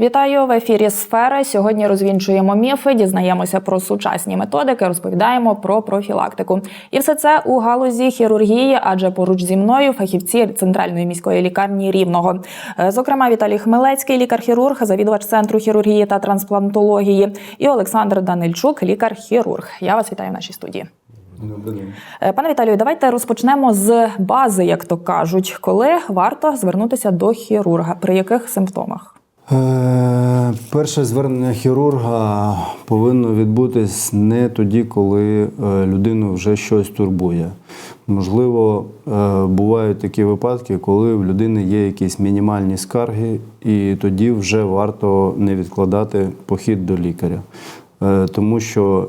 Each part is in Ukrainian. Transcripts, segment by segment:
Вітаю в ефірі Сфери. Сьогодні розвінчуємо міфи, дізнаємося про сучасні методики, розповідаємо про профілактику. І все це у галузі хірургії, адже поруч зі мною фахівці центральної міської лікарні рівного. Е, Зокрема, Віталій Хмелецький, лікар-хірург, завідувач центру хірургії та трансплантології, і Олександр Данильчук, лікар-хірург. Я вас вітаю в нашій студії. Е, Пане Віталію, давайте розпочнемо з бази, як то кажуть, коли варто звернутися до хірурга, при яких симптомах. Е, Перше звернення хірурга повинно відбутись не тоді, коли е, людину вже щось турбує. Можливо, е, бувають такі випадки, коли в людини є якісь мінімальні скарги, і тоді вже варто не відкладати похід до лікаря. Тому що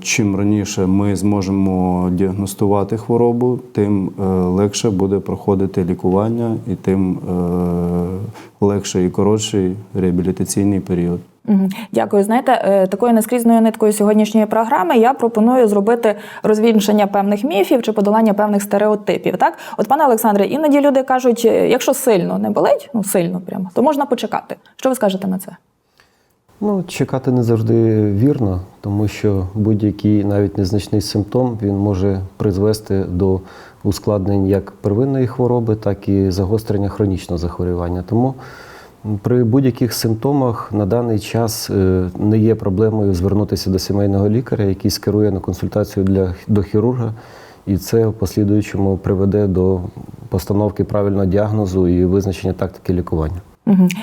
чим раніше ми зможемо діагностувати хворобу, тим е, легше буде проходити лікування і тим е, легше і коротший реабілітаційний період. Дякую. Знаєте, е, такою наскрізною ниткою сьогоднішньої програми я пропоную зробити розвінчення певних міфів чи подолання певних стереотипів. Так, от, пане Олександре, іноді люди кажуть, е, якщо сильно не болить, ну сильно прямо, то можна почекати. Що ви скажете на це? Ну, чекати не завжди вірно, тому що будь-який навіть незначний симптом він може призвести до ускладнень як первинної хвороби, так і загострення хронічного захворювання. Тому при будь-яких симптомах на даний час е, не є проблемою звернутися до сімейного лікаря, який скерує на консультацію для, до хірурга, і це в послідуючому приведе до постановки правильного діагнозу і визначення тактики лікування.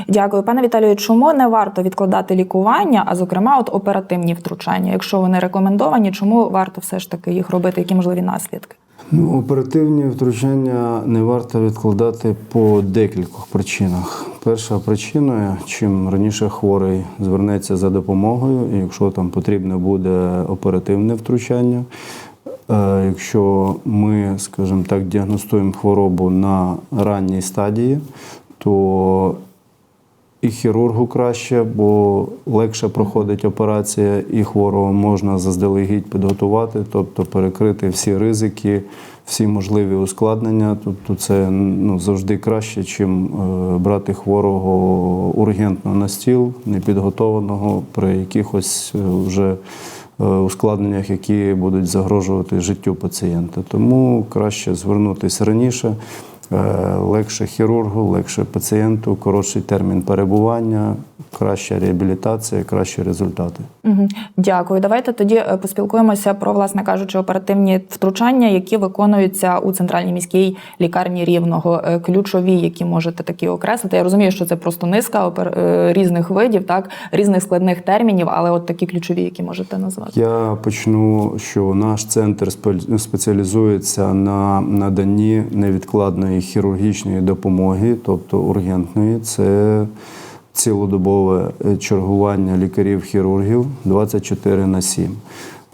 Дякую, пане Віталію. Чому не варто відкладати лікування, а зокрема, от оперативні втручання? Якщо вони рекомендовані, чому варто все ж таки їх робити? Які можливі наслідки? Ну, оперативні втручання не варто відкладати по декількох причинах. Перша причина, чим раніше хворий звернеться за допомогою, і якщо там потрібно буде оперативне втручання. е, Якщо ми, скажімо так, діагностуємо хворобу на ранній стадії, то і хірургу краще, бо легше проходить операція, і хворого можна заздалегідь підготувати, тобто перекрити всі ризики, всі можливі ускладнення. Тобто це ну, завжди краще, чим е, брати хворого ургентно на стіл, непідготованого при якихось е, вже е, ускладненнях, які будуть загрожувати життю пацієнта. Тому краще звернутися раніше. Е, Легше хірургу, легше пацієнту, коротший термін перебування, краща реабілітація, кращі результати. Дякую. Давайте тоді е, поспілкуємося про, власне кажучи, оперативні втручання, які виконуються у центральній міській лікарні рівного. Е, Ключові, які можете такі окреслити. Я розумію, що це просто низка опер- е, різних видів, так різних складних термінів, але от такі ключові, які можете назвати. Я почну, що наш центр спе- спеціалізується на наданні невідкладної хірургічної допомоги, тобто ургентної. Це цілодобове е, чергування лікарів-хірургів 24 на 7.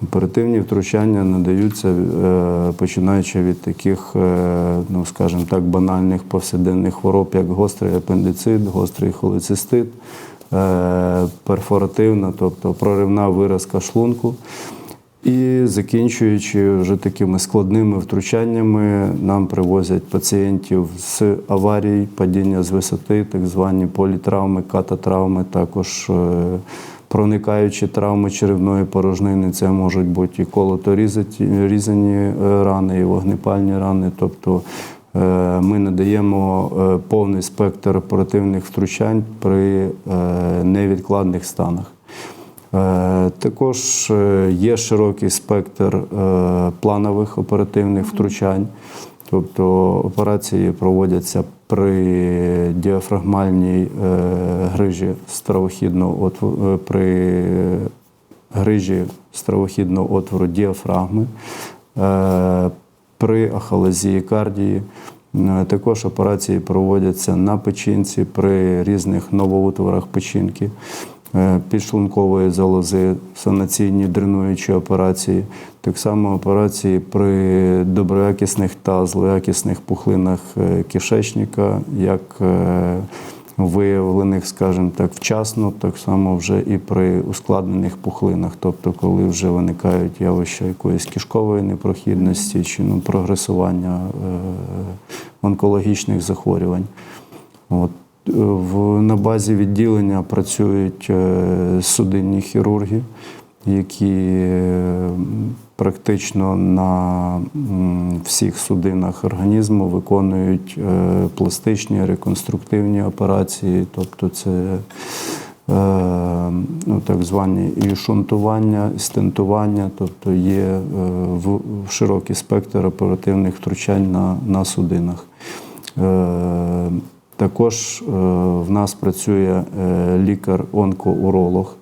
Оперативні втручання надаються е, починаючи від таких, е, ну скажімо так, банальних повсякденних хвороб, як гострий апендицит, гострий холецистит, перфоративна, тобто проривна виразка шлунку. І закінчуючи вже такими складними втручаннями, нам привозять пацієнтів з аварій, падіння з висоти, так звані політравми, кататравми, також е, проникаючі травми черевної порожнини. Це можуть бути і колото-різаті- різані е, рани, і вогнепальні рани. Тобто е, ми надаємо повний спектр оперативних втручань при невідкладних станах. Е, Також е, є широкий спектр е, планових оперативних втручань, тобто операції проводяться при діафрагмальній грижі стравохідного отвору, при грижі стравохідного отвору діафрагми, при ахалезії кардії. Також операції проводяться на печінці при різних новоутворах печінки, підшлункової залози, санаційні дренуючі операції, так само операції при доброякісних та злоякісних пухлинах е, кишечника, як е, виявлених, скажімо так, вчасно, так само вже і при ускладнених пухлинах, тобто коли вже виникають явища якоїсь кишкової непрохідності чи ну, прогресування е, онкологічних захворювань. От. В, на базі відділення працюють е, судинні хірурги, які е, практично на всіх судинах організму виконують е, пластичні реконструктивні операції, тобто це ну, так звані і шунтування, і стентування, тобто є в широкий спектр оперативних втручань на, на судинах. Також е, в нас працює е, лікар-онкоуролог,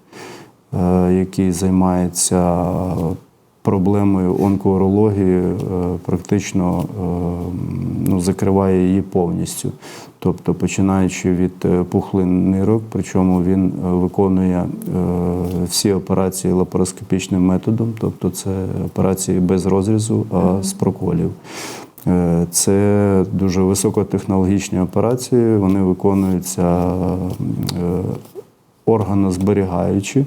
е, який займається проблемою онкоурології, практично ну, закриває її повністю. Тобто, починаючи від пухлин нирок, причому він виконує всі операції лапароскопічним методом, тобто це операції без розрізу, а з проколів. Е, Це дуже високотехнологічні операції. Вони виконуються е, органозберігаючи.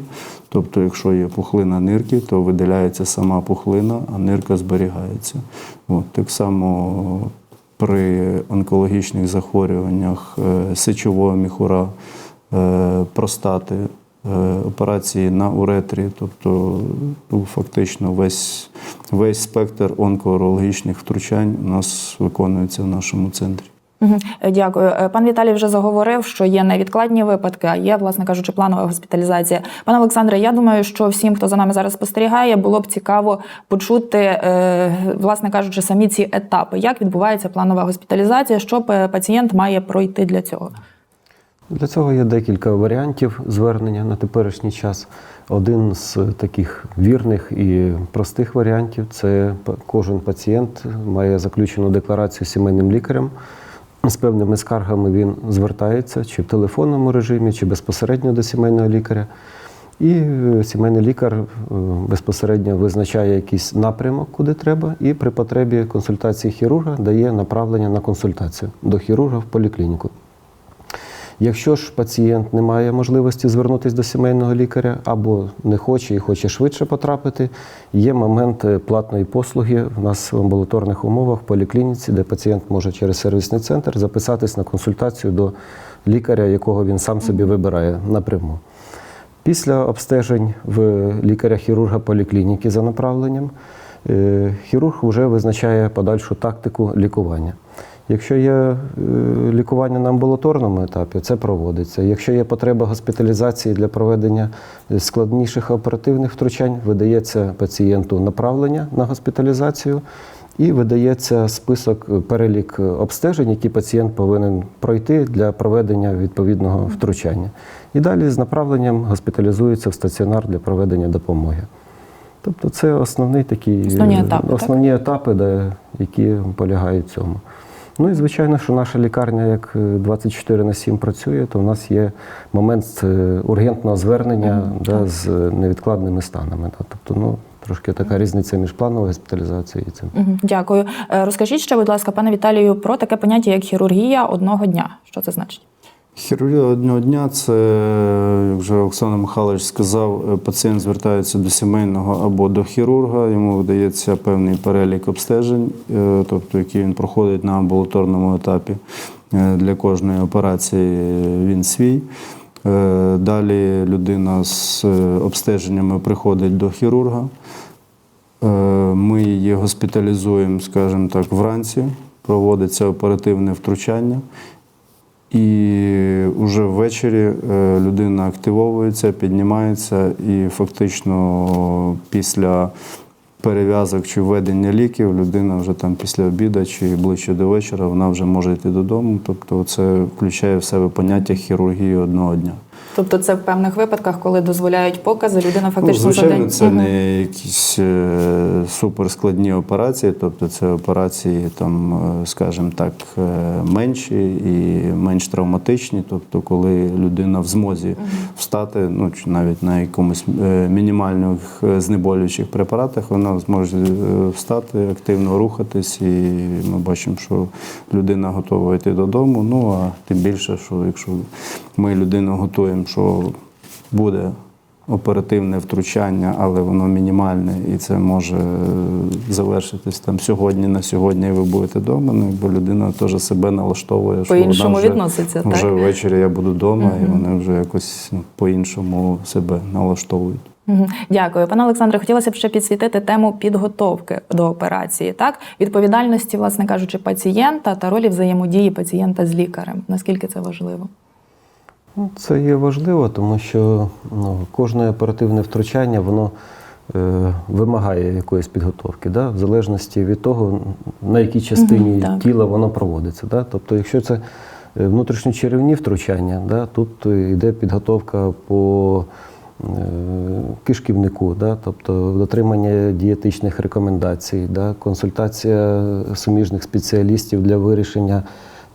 Тобто, якщо є пухлина нирки, то видаляється сама пухлина, а нирка зберігається. От, так само при онкологічних захворюваннях е, сечового міхура, простати, операції на уретрі, тобто ну, фактично весь, весь спектр онкоурологічних втручань у нас виконується в нашому центрі. Е, Дякую. Е, Пан Віталій вже заговорив, що є невідкладні випадки, а є, власне кажучи, планова госпіталізація. Пане Олександре, я думаю, що всім, хто за нами зараз спостерігає, було б цікаво почути, е, власне кажучи, самі ці етапи, як відбувається планова госпіталізація, що пацієнт має пройти для цього. Для цього є декілька варіантів звернення на теперішній час. Один з таких вірних і простих варіантів це кожен пацієнт має заключену декларацію сімейним лікарем. З певними скаргами він звертається чи в телефонному режимі, чи безпосередньо до сімейного лікаря. І е, сімейний лікар е, безпосередньо визначає якийсь напрямок, куди треба, і при потребі консультації хірурга дає направлення на консультацію до хірурга в поліклініку. Якщо ж пацієнт не має можливості звернутися до сімейного лікаря або не хоче і хоче швидше потрапити, є момент е, платної послуги в нас в амбулаторних умовах в поліклініці, де пацієнт може через сервісний центр записатись на консультацію до лікаря, якого він сам собі вибирає напряму. Після обстежень в лікаря-хірурга поліклініки за направленням, е, хірург вже визначає подальшу тактику лікування. Якщо є е, лікування на амбулаторному етапі, це проводиться. Якщо є потреба госпіталізації для проведення складніших оперативних втручань, видається пацієнту направлення на госпіталізацію і видається список е, перелік е, обстежень, які пацієнт повинен пройти для проведення відповідного втручання. І далі з направленням госпіталізується в стаціонар для проведення допомоги. Тобто це основний такий, Основні е, етапи, так? етапи, де, які полягають в цьому. Ну і звичайно, що наша лікарня як е, 24 на 7 працює, то в нас є момент е, ургентного звернення да, з е, невідкладними станами. Да. Тобто, ну, трошки така різниця між плановою госпіталізацією і цим. Дякую. Е, Розкажіть ще, будь ласка, пане Віталію, про таке поняття, як хірургія одного дня. Що це значить? Хірургія одного дня це, як вже Оксана Михайлович сказав, е, пацієнт звертається до сімейного або до хірурга, йому видається певний перелік обстежень, е, тобто який він проходить на амбулаторному етапі. Е, Для кожної операції він свій. Е, Далі людина з е, обстеженнями приходить до хірурга. Е, Ми її госпіталізуємо, скажімо так, вранці, проводиться оперативне втручання. І вже ввечері е, людина активовується, піднімається, і фактично після перев'язок чи введення ліків людина вже там після обіду чи ближче до вечора вона вже може йти додому. Тобто це включає в себе поняття хірургії одного дня. Тобто, це в певних випадках, коли дозволяють покази, людина Ну, фактично за звичайно, день. це не якісь е, суперскладні операції, тобто це операції, там, е, скажімо так, е, менші і менш травматичні, тобто коли людина в змозі встати, ну чи навіть на якомусь е, мінімальних знеболюючих препаратах, вона зможе встати, активно рухатись, і ми бачимо, що людина готова йти додому. Ну а тим більше, що якщо ми людину готуємо, що буде оперативне втручання, але воно мінімальне, і це може е, завершитись там сьогодні на сьогодні, і ви будете вдома. Ну, бо людина теж себе налаштовує, що По-іншому вона вже, відноситься, так? вже ввечері я буду вдома, і вони вже якось ну, по-іншому себе налаштовують. Дякую, пане Олександре. Хотілося б ще підсвітити тему підготовки до операції, так відповідальності, власне кажучи, пацієнта та ролі взаємодії пацієнта з лікарем. Наскільки це важливо? Ну, Це є важливо, тому що ну, кожне оперативне втручання воно е, вимагає якоїсь підготовки, да? в залежності від того, на якій частині так. тіла воно проводиться. Да? Тобто, якщо це е, внутрішньочеревні втручання, да? тут е, йде підготовка по е, кишківнику, да? тобто дотримання дієтичних рекомендацій, да? консультація суміжних спеціалістів для вирішення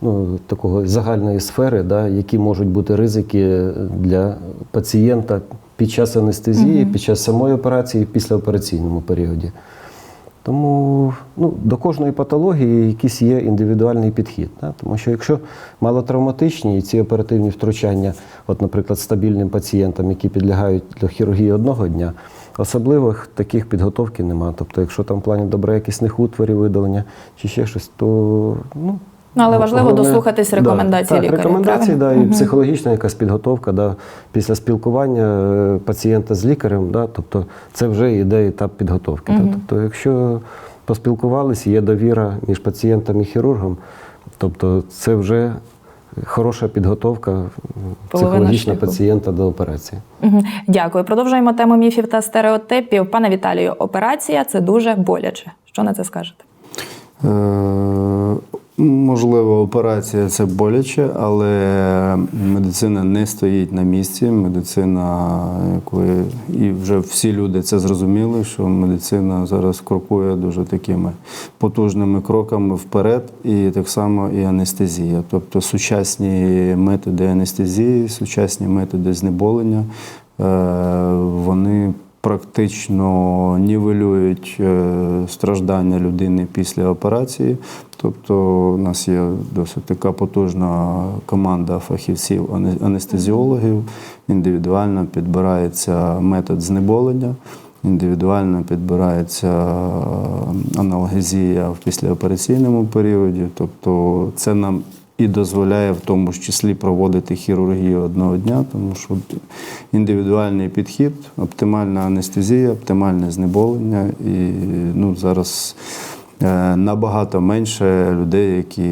ну, такого загальної сфери, да, які можуть бути ризики для пацієнта під час анестезії, під час самої операції, і післяопераційному періоді. Тому ну, до кожної патології якийсь є індивідуальний підхід. Да? Тому що якщо малотравматичні і ці оперативні втручання, от, наприклад, стабільним пацієнтам, які підлягають до хірургії одного дня, особливих таких підготовки немає. Тобто, якщо там в плані доброякісних утворів видалення чи ще щось, то Ну, але важливо головне- дослухатись рекомендацій так, лікаря, Рекомендації, правильно? да, і психологічна якась підготовка да, після спілкування е, пацієнта з лікарем, да, тобто це вже йде етап підготовки. Да, тобто, якщо поспілкувалися, є довіра між пацієнтом і хірургом, тобто це вже хороша підготовка психологічна пацієнта до операції. Дякую. Продовжуємо тему міфів та стереотипів. Пане Віталію, операція це дуже боляче. Що на це скажете? Можливо, операція це боляче, але медицина не стоїть на місці. Медицина, якої і вже всі люди це зрозуміли, що медицина зараз крокує дуже такими потужними кроками вперед, і так само і анестезія. Тобто сучасні методи анестезії, сучасні методи знеболення, е, вони практично нівелюють е, страждання людини після операції. Тобто у нас є досить така потужна команда фахівців анестезіологів. Індивідуально підбирається метод знеболення, індивідуально підбирається е, аналгезія в післяопераційному періоді. Тобто це нам і дозволяє в тому ж числі проводити хірургію одного дня, тому що індивідуальний підхід, оптимальна анестезія, оптимальне знеболення. І ну, зараз набагато менше людей, які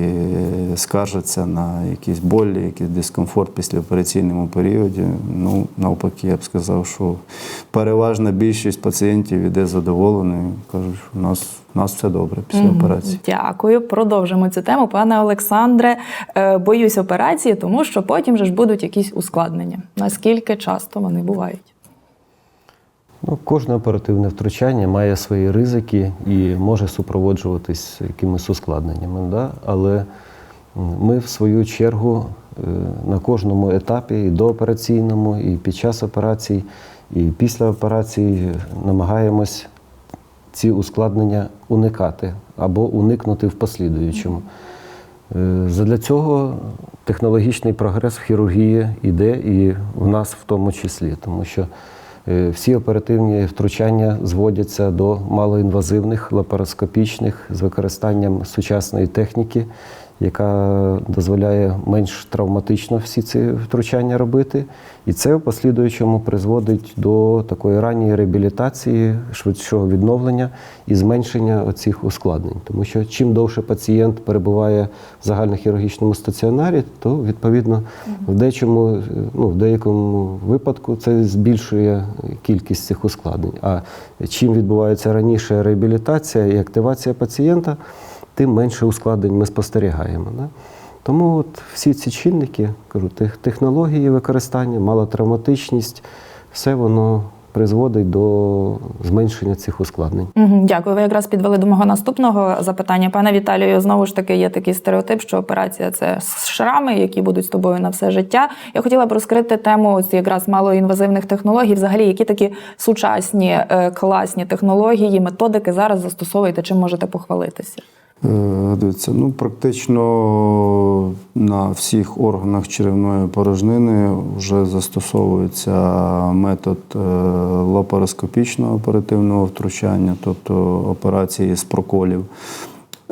скаржаться на якісь болі, якийсь дискомфорт після операційному періоді. Ну, навпаки, я б сказав, що переважна більшість пацієнтів іде задоволеною, кажуть, що у нас, у нас все добре після операції. Дякую. Продовжимо цю тему. Пане Олександре, е, боюсь операції, тому що потім же ж будуть якісь ускладнення. Наскільки часто вони бувають? Ну, кожне оперативне втручання має свої ризики і може супроводжуватись якимись ускладненнями. Да? Але ми, в свою чергу, е, на кожному етапі, і доопераційному, і під час операцій, і після операції намагаємось ці ускладнення уникати або уникнути в послідуючому. Е, Задля цього технологічний прогрес в хірургії йде і в нас в тому числі, тому що е, всі оперативні втручання зводяться до малоінвазивних, лапароскопічних з використанням сучасної техніки, яка дозволяє менш травматично всі ці втручання робити. І це в послідуючому призводить до такої ранньої реабілітації, швидшого відновлення і зменшення оцих ускладнень. Тому що чим довше пацієнт перебуває в загальнохірургічному стаціонарі, то відповідно в деякому, ну, в деякому випадку це збільшує кількість цих ускладнень. А чим відбувається раніше реабілітація і активація пацієнта, тим менше ускладнень ми спостерігаємо. Да? Тому от всі ці чинники, кажу, технології використання, малотравматичність, все воно призводить до зменшення цих ускладнень. Дякую. Ви якраз підвели до мого наступного запитання. Пане Віталію, знову ж таки є такий стереотип, що операція це шрами, які будуть з тобою на все життя. Я хотіла б розкрити тему ось якраз малоінвазивних технологій. Взагалі, які такі сучасні е, класні технології, методики зараз застосовуєте, чим можете похвалитися? Е, Дивіться, ну практично на всіх органах черевної порожнини вже застосовується метод е, лапароскопічного оперативного втручання, тобто операції з проколів.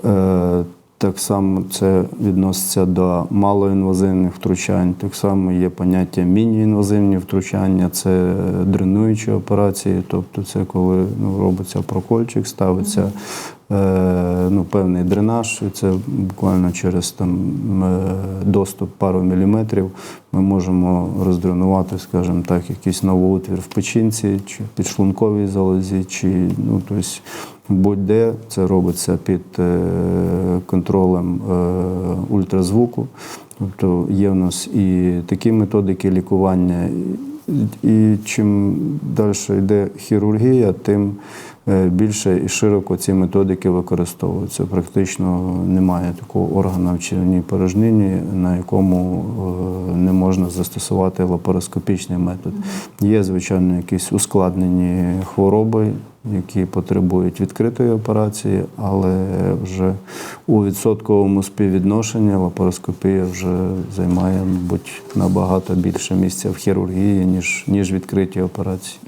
Е, Так само це відноситься до малоінвазивних втручань. Так само є поняття міні-інвазивні втручання, це дренуючі операції, тобто це коли ну, робиться прокольчик, ставиться ну, певний дренаж, це буквально через там, е, доступ пару міліметрів ми можемо роздренувати, скажімо так, якийсь новоутвір в печінці, чи підшлунковій залозі, чи ну, тобто, будь-де це робиться під е, контролем е, ультразвуку. Тобто є в нас і такі методики лікування. І- чим далі йде хірургія, тим е, більше і широко ці методики використовуються. Практично немає такого органа в черевній порожнині, на якому е, не можна застосувати лапароскопічний метод. Є, звичайно, якісь ускладнені хвороби, які потребують відкритої операції, але вже у відсотковому співвідношенні лапароскопія вже займає, мабуть, набагато більше місця в хірургії, ніж, ніж відкриті операції.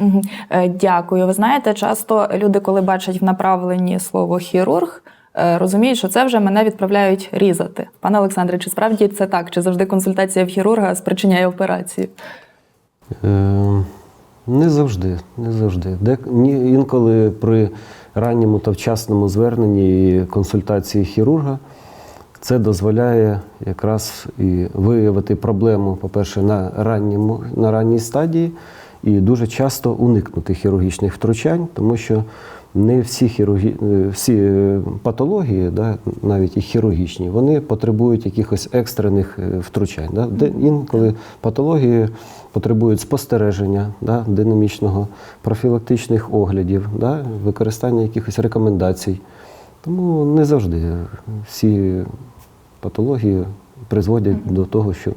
Е, Дякую. Ви знаєте, часто люди, коли бачать в направленні слово хірург, е, розуміють, що це вже мене відправляють різати. Пане Олександре, чи справді це так? Чи завжди консультація в хірурга спричиняє операцію? Е, Не завжди, не завжди. Де, інколи при ранньому та вчасному зверненні і консультації хірурга це дозволяє якраз і виявити проблему, по-перше, на, ранньому, на ранній стадії, і дуже часто уникнути хірургічних втручань, тому що не всі, хірургі... е, всі е, патології, да, навіть і хірургічні, вони потребують якихось екстрених е, втручань. Да. Де інколи патології потребують спостереження, да, динамічного, профілактичних оглядів, да, використання якихось рекомендацій. Тому не завжди всі патології призводять до того, що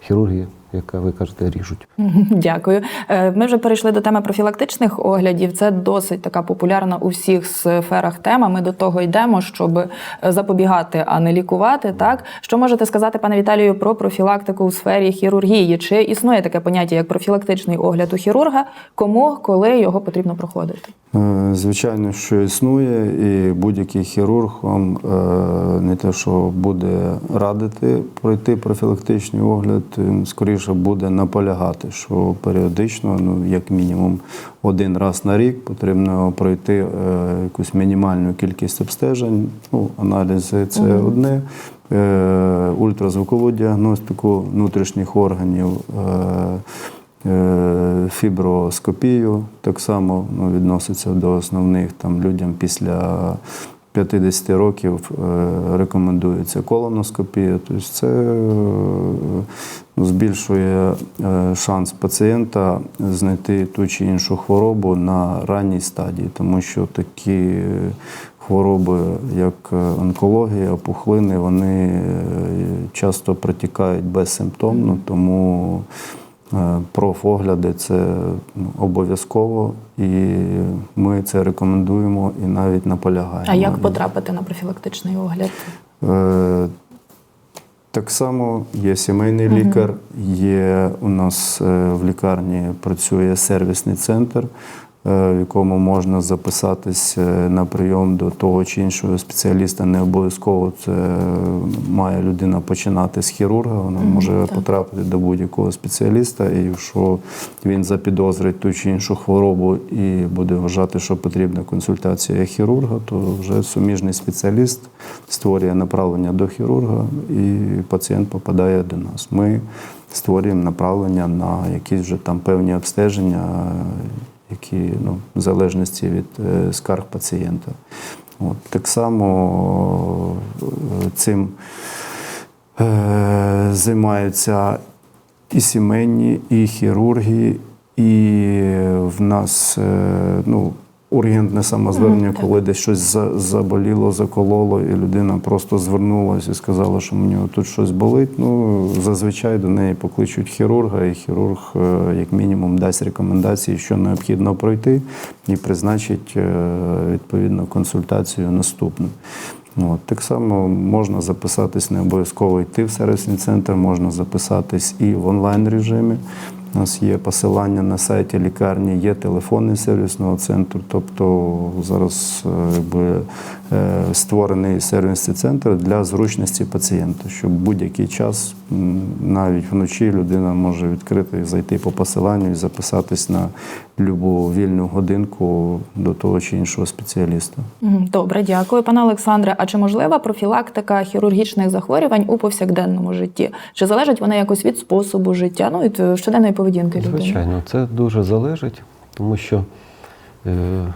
хірурги, яка ви кажете, ріжуть. Дякую. Е, Ми вже перейшли до теми профілактичних оглядів. Це досить така популярна у всіх сферах тема. Ми до того йдемо, щоб е, запобігати, а не лікувати. Так що можете сказати, пане Віталію, про профілактику у сфері хірургії? Чи існує таке поняття як профілактичний огляд у хірурга? Кому коли його потрібно проходити? Е, Звичайно, що існує, і будь-який хірург вам не те, що буде радити пройти профілактичний огляд, він скоріше буде наполягати, що періодично, ну як мінімум один раз на рік, потрібно пройти е, якусь мінімальну кількість обстежень. Ну, аналізи це одне. е, Ультразвукову діагностику внутрішніх органів. е, Е, Фіброскопію так само ну, відноситься до основних там людям після 50 років е, рекомендується колоноскопія. Тобто це е, ну, збільшує е, шанс пацієнта знайти ту чи іншу хворобу на ранній стадії, тому що такі хвороби, як онкологія, пухлини, вони часто протікають безсимптомно, тому Профогляди це ну, обов'язково, і ми це рекомендуємо і навіть наполягаємо. А як потрапити на профілактичний огляд? Е, Так само є сімейний лікар, є у нас е, в лікарні працює сервісний центр, е, в якому можна записатись е, на прийом до того чи іншого спеціаліста. Не обов'язково це має людина починати з хірурга. Вона може потрапити до будь-якого спеціаліста, і якщо він запідозрить ту чи іншу хворобу і буде вважати, що потрібна консультація хірурга, то вже суміжний спеціаліст створює направлення до хірурга, і пацієнт попадає до нас. Ми створюємо направлення на якісь вже там певні обстеження, які ну, в залежності від е, скарг пацієнта. От, так само е, цим е, займаються і сімейні, і хірурги, і в нас е, ну, ургентне самозвернення, коли десь щось за- заболіло, закололо, і людина просто звернулася і сказала, що мені тут щось болить. Ну, зазвичай до неї покличуть хірурга, і хірург, е, як мінімум, дасть рекомендації, що необхідно пройти, і призначить е, відповідно консультацію наступну. От, так само можна записатись, не обов'язково йти в сервісний центр, можна записатись і в онлайн режимі. У нас є посилання на сайті лікарні, є телефони сервісного центру. Тобто зараз е, якби, е, створений сервісний центр для зручності пацієнта, щоб будь-який час, навіть вночі, людина може відкрити зайти по посиланню і записатись на любу вільну годинку до того чи іншого спеціаліста. Добре, дякую, пане Олександре. А чи можлива профілактика хірургічних захворювань у повсякденному житті? Чи залежать вони якось від способу життя? Ну від е, щоденної поведінки людини? Звичайно, це дуже залежить, тому що е,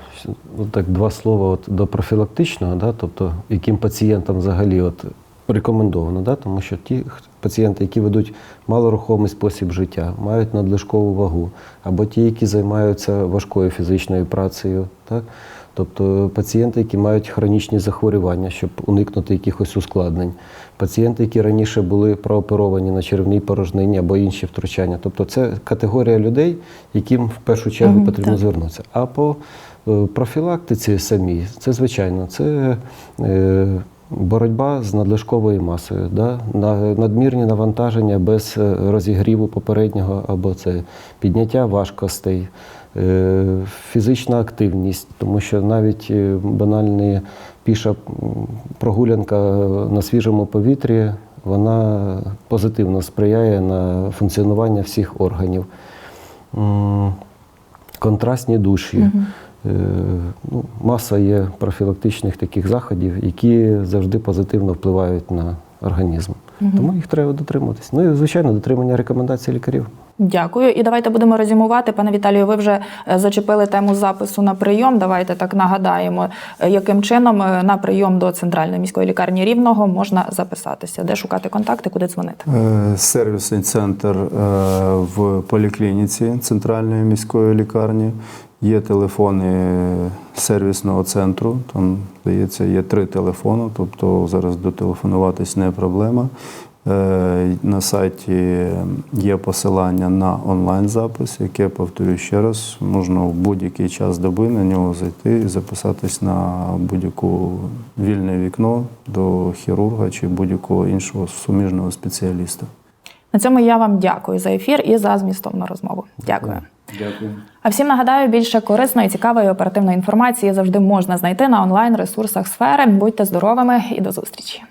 от так два слова от, до профілактичного, да, тобто яким пацієнтам взагалі от, рекомендовано, да, тому що ті пацієнти, які ведуть малорухомий спосіб життя, мають надлишкову вагу, або ті, які займаються важкою фізичною працею, так, тобто пацієнти, які мають хронічні захворювання, щоб уникнути якихось ускладнень, пацієнти, які раніше були прооперовані на черевній порожнині або інші втручання. Тобто це категорія людей, яким в першу чергу потрібно так. звернутися. А по е, профілактиці самій, це звичайно, це е, боротьба з надлишковою масою, да? на- надмірні навантаження без е, розігріву попереднього, або це підняття важкостей, фізична активність, тому що навіть е, банальна піша прогулянка на свіжому повітрі, вона позитивно сприяє на функціонування всіх органів. Контрастні душі. Е, Ну, маса є профілактичних таких заходів, які завжди позитивно впливають на організм. Тому їх треба дотримуватись. Ну і звичайно, дотримання рекомендацій лікарів. Дякую. І давайте будемо резюмувати. Пане Віталію, ви вже е, зачепили тему запису на прийом. Давайте так нагадаємо, е, яким чином е, на прийом до центральної міської лікарні рівного можна записатися, де шукати контакти, куди дзвонити. Сервісний центр в поліклініці центральної міської лікарні. Є телефони сервісного центру. Там, здається, є три телефони, тобто зараз дотелефонуватись не проблема. Е, На сайті є посилання на онлайн-запис, яке, повторюю ще раз, можна в будь-який час доби на нього зайти і записатись на будь-яку вільне вікно до хірурга чи будь-якого іншого суміжного спеціаліста. На цьому я вам дякую за ефір і за змістовну розмову. Дякую. Дякую. А всім нагадаю, більше корисної, цікавої оперативної інформації завжди можна знайти на онлайн ресурсах сфери. Будьте здоровими і до зустрічі.